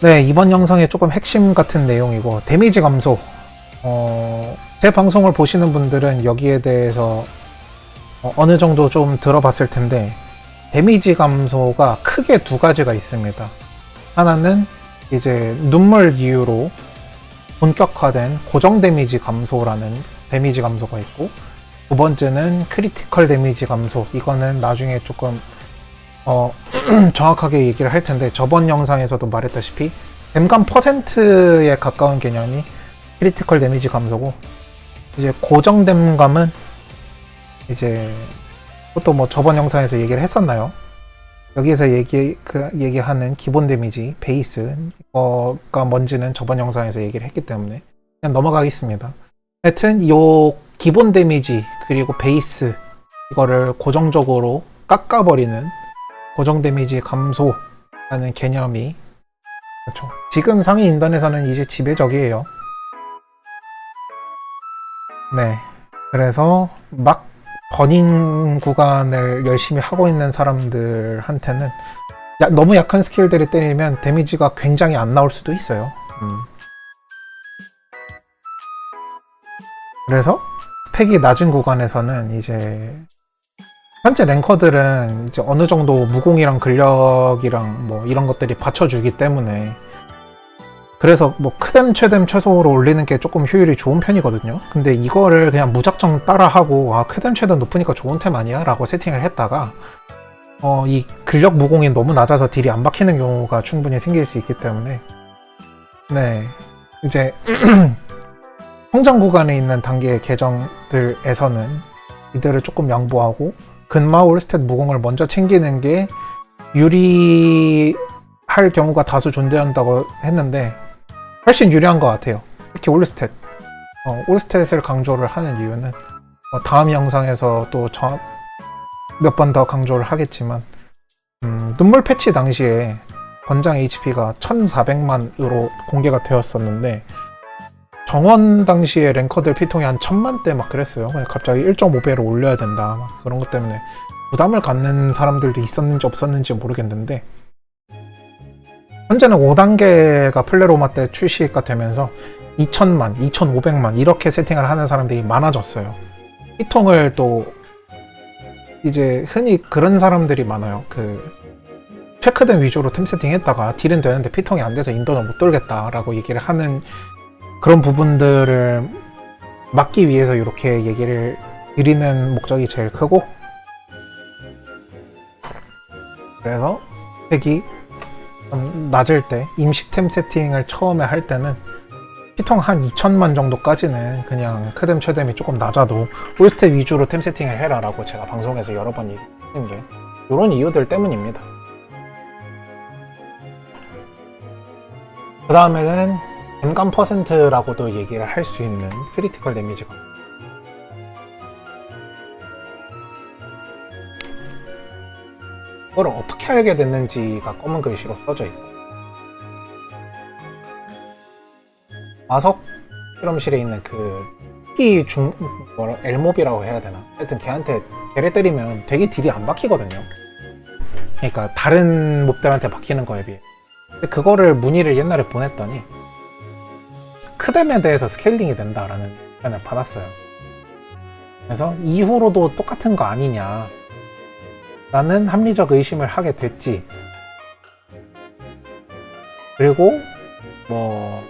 네, 이번 영상의 조금 핵심 같은 내용이고, 데미지 감소. 어, 제 방송을 보시는 분들은 여기에 대해서 어, 어느 정도 좀 들어봤을 텐데, 데미지 감소가 크게 두 가지가 있습니다. 하나는 이제 눈물 이후로 본격화된 고정 데미지 감소라는 데미지 감소가 있고, 두 번째는 크리티컬 데미지 감소. 이거는 나중에 조금 어, 정확하게 얘기를 할 텐데 저번 영상에서도 말했다시피 댐감 퍼센트에 가까운 개념이 크리티컬 데미지 감소고 이제 고정 댐감은 이제 그것도 뭐 저번 영상에서 얘기를 했었나요? 여기에서 얘기 그 얘기하는 기본 데미지 베이스 이거가 뭔지는 저번 영상에서 얘기를 했기 때문에 그냥 넘어가겠습니다. 하여튼 요 기본 데미지 그리고 베이스 이거를 고정적으로 깎아버리는 고정 데미지 감소라는 개념이 그렇죠. 지금 상위 인던에서는 이제 지배적이에요. 네. 그래서 막 버닝 구간을 열심히 하고 있는 사람들한테는 야- 너무 약한 스킬들을 때리면 데미지가 굉장히 안 나올 수도 있어요. 음. 그래서 스펙이 낮은 구간에서는 이제 현재 랭커들은 이제 어느 정도 무공이랑 근력이랑 뭐 이런 것들이 받쳐주기 때문에 그래서 뭐 크뎀 최뎀 최소로 올리는 게 조금 효율이 좋은 편이거든요. 근데 이거를 그냥 무작정 따라하고 아 크뎀 최뎀 높으니까 좋은 템 아니야? 라고 세팅을 했다가 어, 이 근력 무공이 너무 낮아서 딜이 안 박히는 경우가 충분히 생길 수 있기 때문에 네 이제 성장 구간에 있는 단계의 계정들에서는 이들을 조금 양보하고 근마 올스탯 무공을 먼저 챙기는 게 유리할 경우가 다수 존재한다고 했는데 훨씬 유리한 것 같아요. 특히 올스탯. 어, 올스탯을 강조를 하는 이유는 어, 다음 영상에서 또 몇 번 더 강조를 하겠지만 음, 눈물 패치 당시에 권장 HP가 1400만으로 공개가 되었었는데 정원 당시에 랭커들 피통이 한 천만 대 막 그랬어요. 그냥 갑자기 1.5배로 올려야 된다. 막 그런 것 때문에 부담을 갖는 사람들도 있었는지 없었는지 모르겠는데 현재는 5단계가 플레로마 때 출시가 되면서 2천만, 2,500만 이렇게 세팅을 하는 사람들이 많아졌어요. 피통을 또 이제 흔히 그런 사람들이 많아요. 그 체크된 위주로 템 세팅했다가 딜은 되는데 피통이 안 돼서 인도는 못 돌겠다라고 얘기를 하는 그런 부분들을 막기 위해서 이렇게 얘기를 드리는 목적이 제일 크고 그래서 색이 좀 낮을 때 임시템 세팅을 처음에 할 때는 피통 한 2천만 정도까지는 그냥 크뎀 최뎀이 조금 낮아도 올스텝 위주로 템 세팅을 해라 라고 제가 방송에서 여러 번 얘기한 게 이런 이유들 때문입니다. 그 다음에는 댐감 퍼센트라고도 얘기를 할 수 있는 크리티컬 데미지가 그걸 어떻게 알게 됐는지가 검은 글씨로 써져 있고. 마석 실험실에 있는 그 특히 중 뭐라 엘몹이라고 해야 되나? 하여튼 걔한테 걔를 때리면 되게 딜이 안 박히거든요. 그러니까 다른 몹들한테 박히는 거에 비해. 근데 그거를 문의를 옛날에 보냈더니 크뎀에 대해서 스케일링이 된다라는 답변을 받았어요. 그래서 이후로도 똑같은 거 아니냐 라는 합리적 의심을 하게 됐지. 그리고 뭐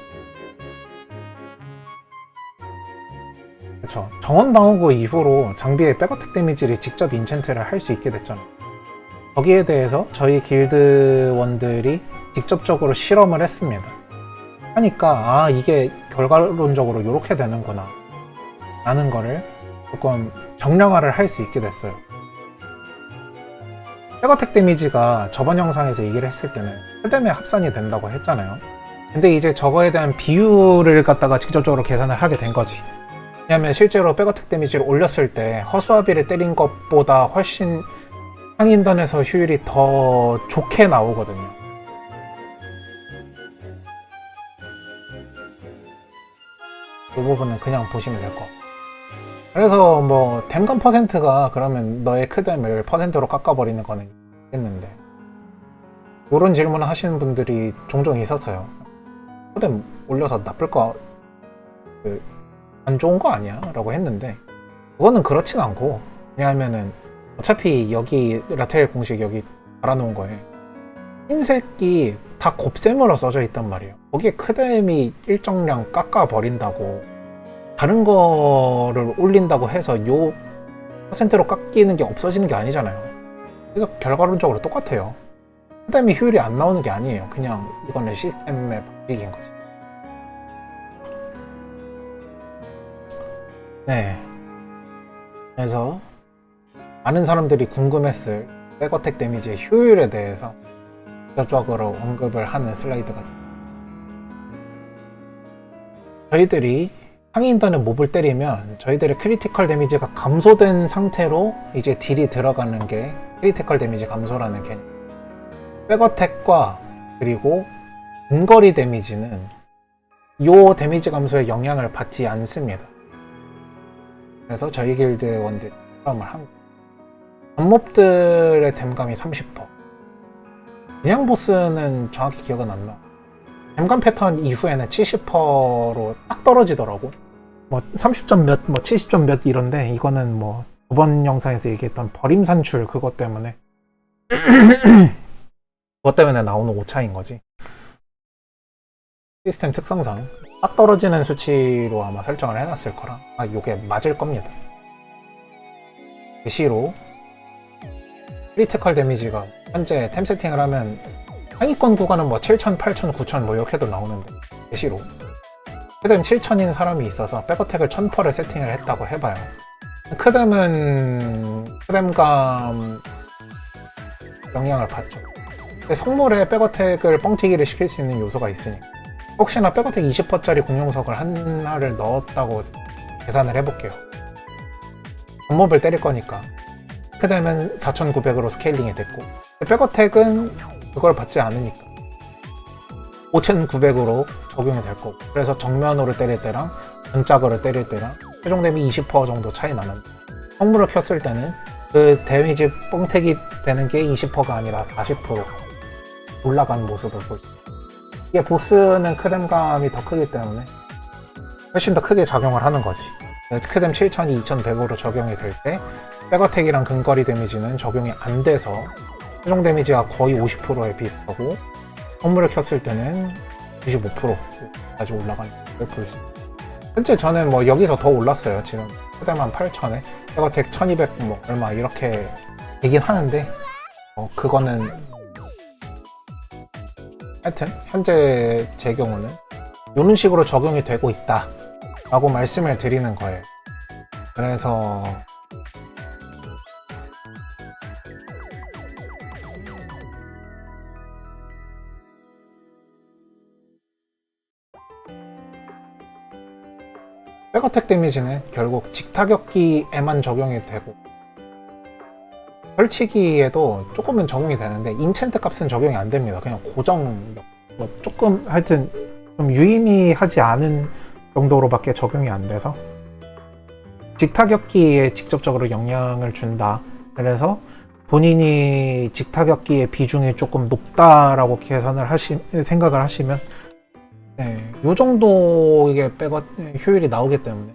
그쵸 정원 방어구 이후로 장비의 백어택 데미지를 직접 인챈트를 할 수 있게 됐잖아. 거기에 대해서 저희 길드원들이 직접적으로 실험을 했습니다. 하니까 아 이게 결과론적으로 이렇게 되는구나. 라는 거를 조금 정량화를 할 수 있게 됐어요. 백어택 데미지가 저번 영상에서 얘기를 했을 때는 최대매 합산이 된다고 했잖아요. 근데 이제 저거에 대한 비율을 갖다가 직접적으로 계산을 하게 된 거지. 왜냐면 실제로 백어택 데미지를 올렸을 때 허수아비를 때린 것보다 훨씬 상인던에서 효율이 더 좋게 나오거든요 이 부분은 그냥 보시면 될 것 같아요. 그래서 뭐 댐감 퍼센트가 그러면 너의 크뎀을 퍼센트로 깎아버리는 거는 있겠는데 이런 질문을 하시는 분들이 종종 있었어요. 토뎀 올려서 나쁠 거, 그, 안 좋은 거 아니야? 라고 했는데, 그거는 그렇진 않고, 왜냐하면은, 어차피 여기, 라텔 공식 여기 달아놓은 거에, 흰색이 다 곱셈으로 써져 있단 말이에요. 거기에 크뎀이 일정량 깎아버린다고, 다른 거를 올린다고 해서 요 퍼센트로 깎이는 게 없어지는 게 아니잖아요. 그래서 결과론적으로 똑같아요. 크뎀이 효율이 안 나오는 게 아니에요. 그냥 이거는 시스템의 방식인 거지. 네. 그래서 많은 사람들이 궁금했을 백어택 데미지의 효율에 대해서 직접적으로 언급을 하는 슬라이드가 저희들이 인턴의 몹을 때리면 저희들의 크리티컬 데미지가 감소된 상태로 이제 딜이 들어가는 게 크리티컬 데미지 감소라는 개념. 백어택과 그리고 근거리 데미지는 요 데미지 감소에 영향을 받지 않습니다. 그래서 저희 길드원들이 실험을 한 거예요. 전몹들의 댐감이 30%. 그냥 보스는 정확히 기억은 안 나. 댐감 패턴 이후에는 70%로 딱 떨어지더라고. 뭐 30점 몇, 뭐 70점 몇 이런데 이거는 뭐 저번 영상에서 얘기했던 버림 산출 그것 때문에 그것 때문에 나오는 오차인 거지. 시스템 특성상 딱 떨어지는 수치로 아마 설정을 해놨을 거라 아 요게 맞을 겁니다. 시로 크리티컬 데미지가 현재 템 세팅을 하면 상위권 구간은 뭐 7,000, 8,000, 9,000뭐 이렇게도 나오는데 대시로 크뎀 7,000인 사람이 있어서 백어택을 1000%를 세팅을 했다고 해봐요. 크뎀은 크뎀감 영향을 받죠. 근데 성물에 백어택을 뻥튀기를 시킬 수 있는 요소가 있으니 혹시나 백어택 20%짜리 공룡석을 하나를 넣었다고 계산을 해볼게요. 전몹을 때릴 거니까 크뎀은 4,900으로 스케일링이 됐고 백어택은 그걸 받지 않으니까 5,900으로 적용이 될 거고 그래서 정면으로 때릴 때랑 전짝으로 때릴 때랑 최종 데미 20% 정도 차이 나는데 성물을 켰을 때는 그 데미지 뻥튀기 되는 게 20%가 아니라 40% 올라간 모습을 보죠. 이게 보스는 크뎀감이 더 크기 때문에 훨씬 더 크게 작용을 하는 거지. 크뎀 7000이 2100으로 적용이 될때 백어택이랑 근거리 데미지는 적용이 안 돼서 최종 데미지가 거의 50%에 비슷하고 선물을 켰을 때는 95%까지 올라가는 걸 볼 수 있어요. 현재 저는 뭐 여기서 더 올랐어요. 지금 크뎀한 8,000에 백어택 1200 뭐 얼마 이렇게 되긴 하는데 어, 그거는 하여튼 현재 제 경우는 이런 식으로 적용이 되고 있다 라고 말씀을 드리는 거예요. 그래서 백어택 데미지는 결국 직타격기에만 적용이 되고 펼치기에도 조금은 적용이 되는데 인챈트 값은 적용이 안 됩니다. 그냥 고정 뭐 조금 하여튼 좀 유의미하지 않은 정도로밖에 적용이 안 돼서 직타격기에 직접적으로 영향을 준다. 그래서 본인이 직타격기의 비중이 조금 높다라고 계산을 하시 생각을 하시면 네, 요 정도 이게 백어 효율이 나오기 때문에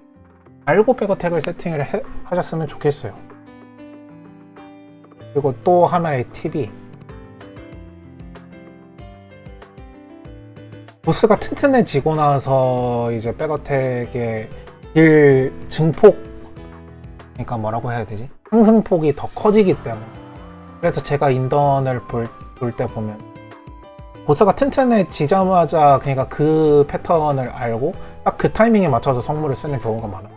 알고 백어택을 세팅을 해- 하셨으면 좋겠어요. 그리고 또 하나의 팁이 보스가 튼튼해지고 나서 이제 백어택의 딜 증폭 그러니까 뭐라고 해야 되지? 상승폭이 더 커지기 때문에 그래서 제가 인던을 볼 때 보면 보스가 튼튼해지자마자 그러니까 그 패턴을 알고 딱 그 타이밍에 맞춰서 성물을 쓰는 경우가 많아요.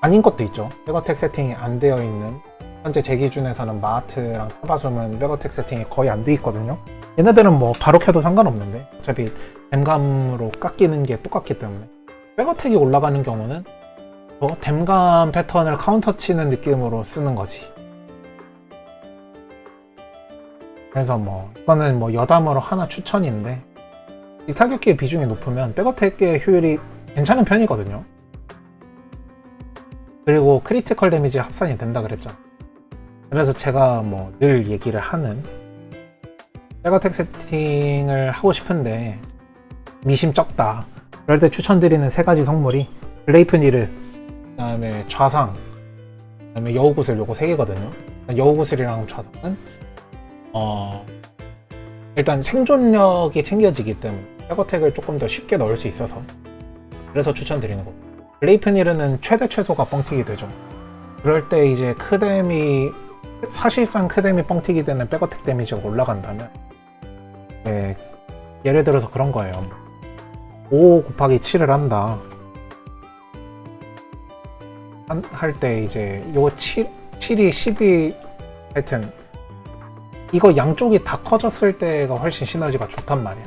아닌 것도 있죠. 백어택 세팅이 안 되어 있는 현재 제 기준에서는 마하트랑 타바숨은 백어택 세팅이 거의 안 돼 있거든요. 얘네들은 뭐 바로 켜도 상관없는데 어차피 댐감으로 깎이는 게 똑같기 때문에 백어택이 올라가는 경우는 뭐 댐감 패턴을 카운터 치는 느낌으로 쓰는 거지. 그래서 뭐 이거는 뭐 여담으로 하나 추천인데 이 타격기의 비중이 높으면 백어택의 효율이 괜찮은 편이거든요. 그리고 크리티컬 데미지 합산이 된다 그랬잖아. 그래서 제가 뭐 늘 얘기를 하는 백어택 세팅을 하고 싶은데 미심 적다. 그럴 때 추천드리는 세 가지 성물이 블레이프니르, 그다음에 좌상, 그다음에 여우구슬 요거 세 개거든요. 여우구슬이랑 좌상은 어 일단 생존력이 챙겨지기 때문에 백어택을 조금 더 쉽게 넣을 수 있어서 그래서 추천드리는 거고 블레이프니르는 최대 최소가 뻥튀기 되죠. 그럴 때 이제 크뎀이 사실상 크뎀이 뻥튀기 되는 백어택 데미지가 올라간다면 네, 예를 들어서 그런 거예요. 5 곱하기 7을 한다. 할 때 이제 요거 7, 7이 12 하여튼 이거 양쪽이 다 커졌을 때가 훨씬 시너지가 좋단 말이야.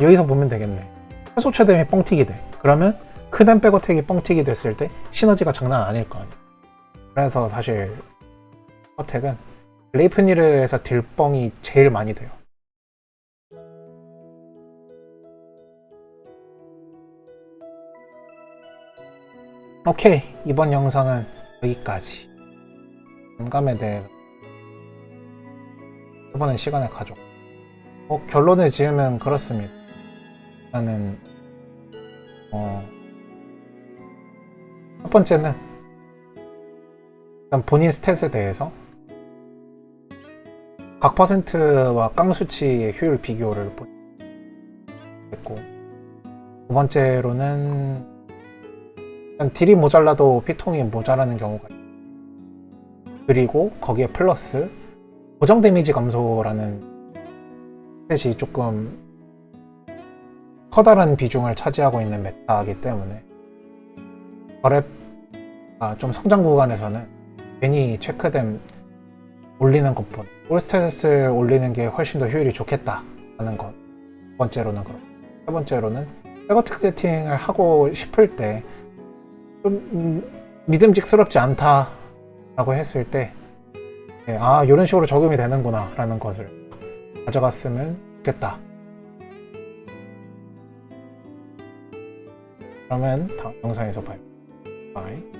여기서 보면 되겠네. 최소 최대이 뻥튀기 돼. 그러면 크덴 백어택이 뻥튀기 됐을 때 시너지가 장난 아닐 거 아니야. 그래서 사실 어택은 레이프니르에서 딜뻥이 제일 많이 돼요. 오케이 이번 영상은 여기까지 감감에 대해 이번엔 시간을 가져. 어, 결론을 지으면 그렇습니다. 나는 어, 첫 번째는 일단 본인 스탯에 대해서 각 퍼센트와 깡 수치의 효율 비교를 했고 두 번째로는 일단 딜이 모자라도 피통이 모자라는 경우가 있고 그리고 거기에 플러스 고정 데미지 감소라는 스탯이 조금 커다란 비중을 차지하고 있는 메타이기 때문에 거랩 좀 성장 구간에서는 괜히 체크된 올리는 것보다 올스탯을 올리는 게 훨씬 더 효율이 좋겠다 하는 것. 두 번째로는 그렇고 세 번째로는 백어택 세팅을 하고 싶을 때좀 음, 믿음직스럽지 않다라고 했을 때 예, 아 이런 식으로 적용이 되는구나 라는 것을 가져갔으면 좋겠다. 그러면 다음 영상에서 봐요. 바이.